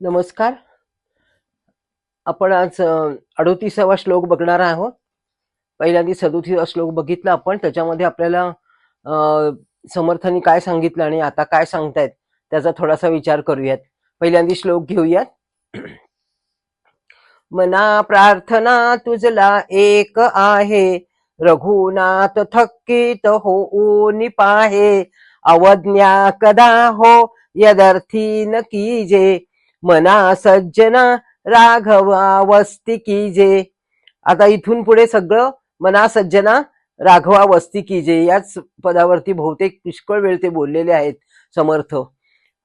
नमस्कार. आपण आज अडोतीसावा श्लोक बघणार आहोत. पहिल्यांदा सदोतीसावा श्लोक बघितला आपण. त्याच्यामध्ये आपल्याला समर्थांनी काय सांगितलं आणि आता काय सांगतायत त्याचा थोडासा विचार करूयात. पहिल्यांदा श्लोक घेऊयात. मना प्रार्थना तुझला एक आहे. रघुनाथ थक्कीत हो निपाहे अवज्ञा कदा हो यदर्थी न कीजे. मना सज्जना राघवा वस्ती कीजे आता इथून पुढे सगळं मना सज्जना राघवा वस्ती कीजे याच पदावरती बहुतेक पुष्कळ वेळ ते बोललेले आहेत समर्थ.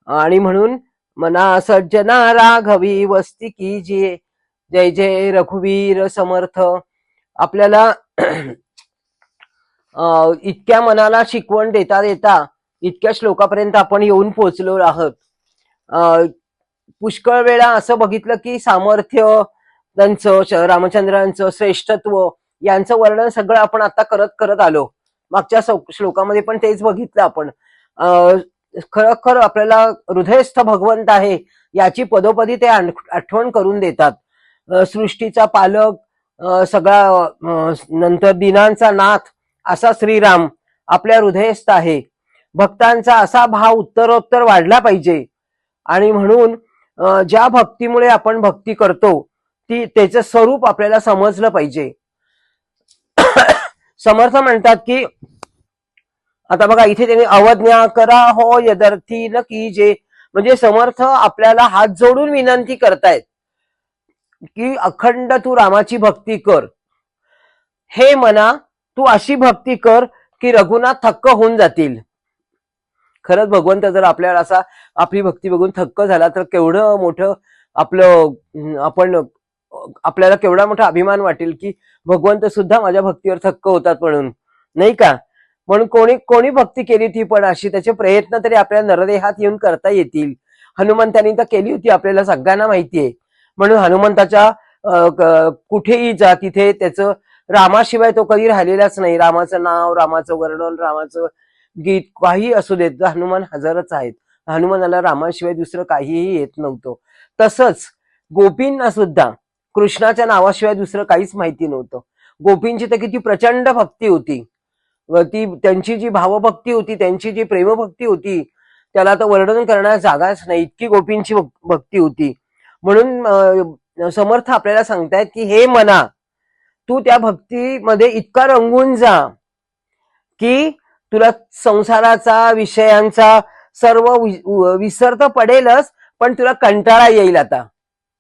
आणि म्हणून मना सज्जना राघवी वस्ती की जे. जय जय रघुवीर समर्थ. आपल्याला इतक्या मनाला शिकवण देता देता इतक्या श्लोकापर्यंत आपण येऊन पोहोचलो आहोत. पुष्कळ वेळा असं बघितलं की सामर्थ्य त्यांचं श- रामचंद्रांचं श्रेष्ठत्व यांचं वर्णन सगळं आपण आता करत करत आलो. मागच्या श्लोकामध्ये पण तेच बघितलं आपण. खरोखर आपल्याला हृदयस्थ भगवंत आहे याची पदोपदी ते आठवण करून देतात. सृष्टीचा पालक सगळा नंतर दिनांचा नाथ असा श्रीराम आपल्या हृदयस्थ आहे. भक्तांचा असा भाव उत्तरोत्तर वाढला पाहिजे. आणि म्हणून ज्या भक्तीमुळे आपण भक्ती करतो ती त्याचं स्वरूप आपल्याला समजलं पाहिजे. समर्थ म्हणतात की आता बघा इथे त्यांनी अवज्ञा करा हो यदर्थी न की जे म्हणजे समर्थ आपल्याला हात जोडून विनंती करतायत की अखंड तू रामाची भक्ती कर. हे मना तू अशी भक्ती कर की रघुनाथ थक्क होऊन जातील. खरंच भगवंत जर आपल्याला असा आपली भक्ती बघून थक्क झाला तर केवढं मोठं आपलं आपण आपल्याला केवढा मोठा अभिमान वाटेल की भगवंत सुद्धा माझ्या भक्तीवर थक्क होतात म्हणून. नाही का? म्हणून कोणी कोणी भक्ती केली ती पण अशी त्याचे प्रयत्न तरी आपल्या नरदेहात येऊन करता येतील. हनुमंतांनी तर केली होती आपल्याला सगळ्यांना माहितीये. म्हणून हनुमंताच्या कुठेही जा तिथे त्याचं रामाशिवाय तो कधी राहिलेलाच नाही. रामाचं नाव रामाचं वर्णन रामाचं गीत काही असू देत हनुमान हजरच आहेत. हनुमानाला रामाशिवाय दुसरं काहीही येत नव्हतं. तसंच गोपींना सुद्धा कृष्णाच्या नावाशिवाय दुसरं काहीच माहिती नव्हतं. गोपींची तर किती प्रचंड भक्ती होती. ती त्यांची जी भावभक्ती होती त्यांची जी प्रेमभक्ती होती त्याला तर वर्णन करण्यास जागाच नाही. इतकी गोपींची भक्ती होती. म्हणून समर्थ आपल्याला सांगतायत की हे मना तू त्या भक्तीमध्ये इतका रंगून जा की तुला संसाराचा विषयांचा सर्व विसर तर पडेलच पण तुला कंटाळा येईल आता.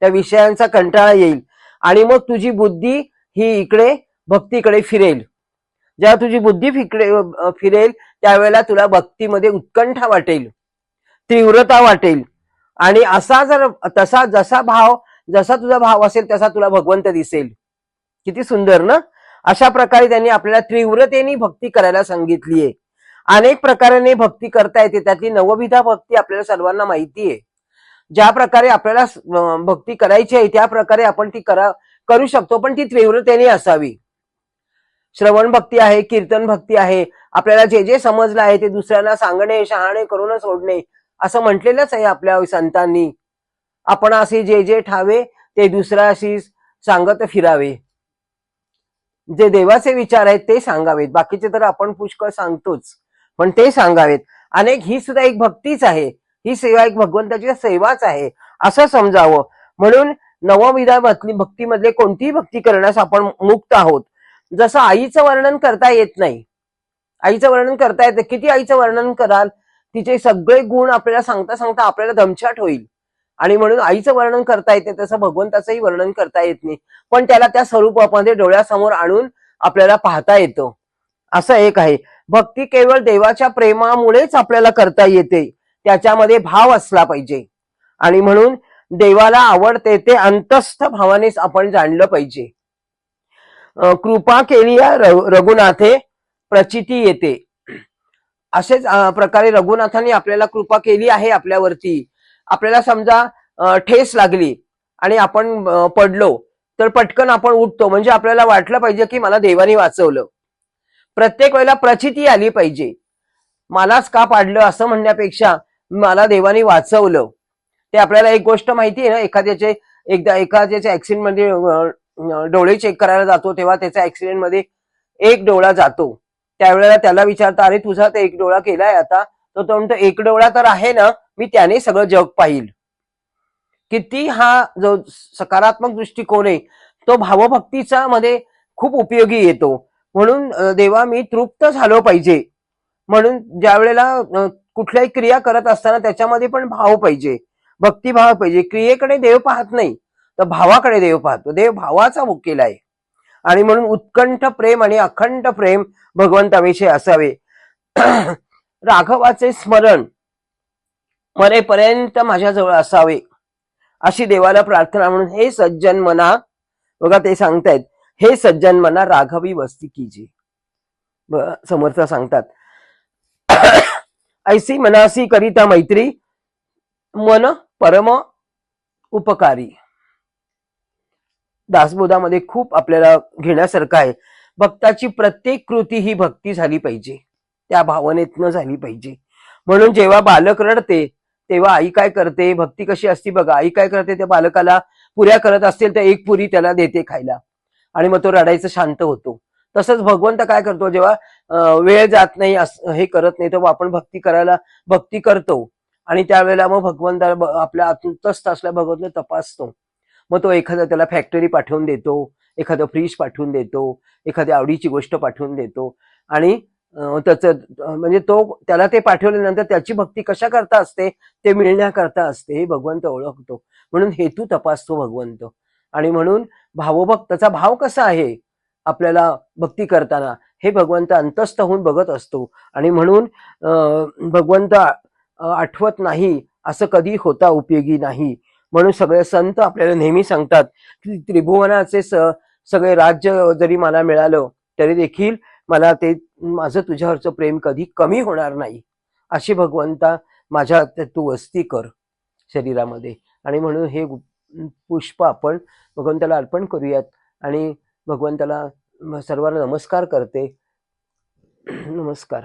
त्या विषयांचा कंटाळा येईल. आणि मग तुझी बुद्धी ही इकडे भक्तीकडे फिरेल. जेव्हा तुझी बुद्धी फिकडे फिरेल त्यावेळेला तुला भक्तीमध्ये उत्कंठा वाटेल. तीव्रता वाटेल. आणि असा जर तसा जसा भाव जसा तुझा भाव असेल तसा तुला भगवंत दिसेल. किती सुंदर ना? अशा प्रकारे त्यांनी आपल्याला तीव्रतेने भक्ती करायला सांगितलीये. अनेक प्रकाराने भक्ती करता येते. त्यातली नवविधा भक्ती आपल्याला सर्वांना माहिती आहे. ज्या प्रकारे आपल्याला भक्ती करायची आहे त्या प्रकारे आपण ती करा करू शकतो पण ती तीव्रतेने असावी. श्रवण भक्ती आहे कीर्तन भक्ती आहे आपल्याला जे जे समजलं आहे ते दुसऱ्यांना सांगणे शहाणे करून सोडणे असं म्हटलेलंच आहे आपल्या संतांनी. आपण असे जे जे ठावे ते दुसऱ्याशी सांगत फिरावे. जे देवाचे विचार आहेत ते सांगावेत. बाकीचे तर आपण पुष्कळ सांगतोच. पण ते सांगावेत. अनेक ही सुद्धा एक भक्तीच आहे. ही सेवा एक भगवंताची सेवाच आहे. असं समजावं. म्हणून नवविधा भक्तीमधले कोणतीही भक्ती करण्यास आपण मुक्त आहोत. जसं आईचं वर्णन करता येत नाही. आईचं वर्णन करता येतं. किती आईचं वर्णन कराल? तिचे सगळे गुण आपल्याला सांगता सांगता आपल्याला दमछाट होईल. आणि म्हणून आईचं वर्णन करता येते तसं भगवंताचंही वर्णन करता येत नाही. पण त्याला त्या स्वरूपामध्ये डोळ्यासमोर आणून आपल्याला पाहता येतं. असं एक आहे. भक्ती केवळ देवाच्या प्रेमामुळेच आपल्याला करता येते. त्याच्यामध्ये भाव असला पाहिजे. आणि म्हणून देवाला आवडते ते अंतस्थ भावानेच आपण जाणलं पाहिजे. कृपा केली या रघुनाथे प्रचिती येते. असेच प्रकारे रघुनाथांनी आपल्याला कृपा केली आहे आपल्यावरती. आपल्याला समजा ठेस लागली आणि आपण पडलो तर पटकन आपण उठतो. म्हणजे आपल्याला वाटलं पाहिजे की मला देवाने वाचवलं. प्रत्येक वेळेला प्रचिती आली पाहिजे. मलाच का पाडलं असं म्हणण्यापेक्षा मला देवाने वाचवलं. ते आपल्याला एक गोष्ट माहिती आहे ना एखाद्याचे एकदा एखाद्याच्या ऍक्सिडेंटमध्ये डोळे चेक करायला जातो तेव्हा त्याच्या ऍक्सिडेंटमध्ये एक डोळा जातो. त्यावेळेला त्याला विचारता अरे तुझा तर एक डोळा केलाय आता. तर तो म्हणतो एक डोळा तर आहे ना मी त्याने सगळं जग पाहिल. किती हा जो सकारात्मक दृष्टिकोन आहे तो भावभक्तीचा मध्ये खूप उपयोगी येतो. म्हणून देवा मी तृप्त झालो पाहिजे. म्हणून ज्या वेळेला कुठल्याही क्रिया करत असताना त्याच्यामध्ये पण भाव पाहिजे. भक्तिभाव पाहिजे. क्रियेकडे देव पाहत नाही तर भावाकडे देव पाहतो. देव भावाचा मुक्केला आहे. आणि म्हणून उत्कंठ प्रेम आणि अखंड प्रेम भगवंताविषयी असावे. राघवाचे स्मरण मरेपर्यंत माझ्याजवळ असावे. अशी देवाला प्रार्थना म्हणून हे सज्जन मना बघा ते सांगतायत. हे सज्जन मना राघवी वस्ती कीजी समर्थ सांगतात ऐसी मनासी करिता मैत्री मन परम उपकारी. दासबोधामध्ये खूप आपल्याला घेण्यासारखं आहे. भक्ताची प्रत्येक कृती ही भक्ती झाली पाहिजे. त्या भावनेतनं झाली पाहिजे. म्हणून जेव्हा बालक रडते तेव्हा आई काय करते? भक्ती कशी असती बघा. आई काय करते? त्या बालकाला पुऱ्या करत असतील तर एक पुरी त्याला देते खायला. आणि मग तो रडायचं शांत होतो. तसंच भगवंत काय करतो जेव्हा वेळ जात नाही हे करत नाही तेव्हा आपण भक्ती करायला भक्ती करतो. आणि त्यावेळेला मग भगवंत आपल्या आतुरतस्त असल्या भगवंत तपासतो. मग तो एखादा त्याला फॅक्टरी पाठवून देतो एखादं फ्रीज पाठवून देतो एखाद्या आवडीची गोष्ट पाठवून देतो. आणि त्याचं म्हणजे तो त्याला ते पाठवल्यानंतर त्याची भक्ती कशा करता असते ते मिळण्याकरता असते हे भगवंत ओळखतो. म्हणून हेतू तपासतो भगवंत. आणि म्हणून भावभक्ताचा भाव कसा आहे? आपल्याला भक्ती करताना हे भगवंत अंतस्थ होऊन बघत असतो. आणि म्हणून भगवंत आठवत नाही असं कधी होता उपयोगी नाही. म्हणून सगळे संत आपल्याला नेहमी सांगतात की त्रिभुवनाचे स सगळे राज्य जरी मला मिळालं तरी देखील मला ते माझं तुझ्यावरचं प्रेम कधी कमी होणार नाही. अशी भगवंता माझ्या तू वस्ती कर शरीरामध्ये. आणि म्हणून हे गु- पुष्प आपण भगवंताला अर्पण करूयात. आणि भगवंताला सर्वांना नमस्कार करते. नमस्कार.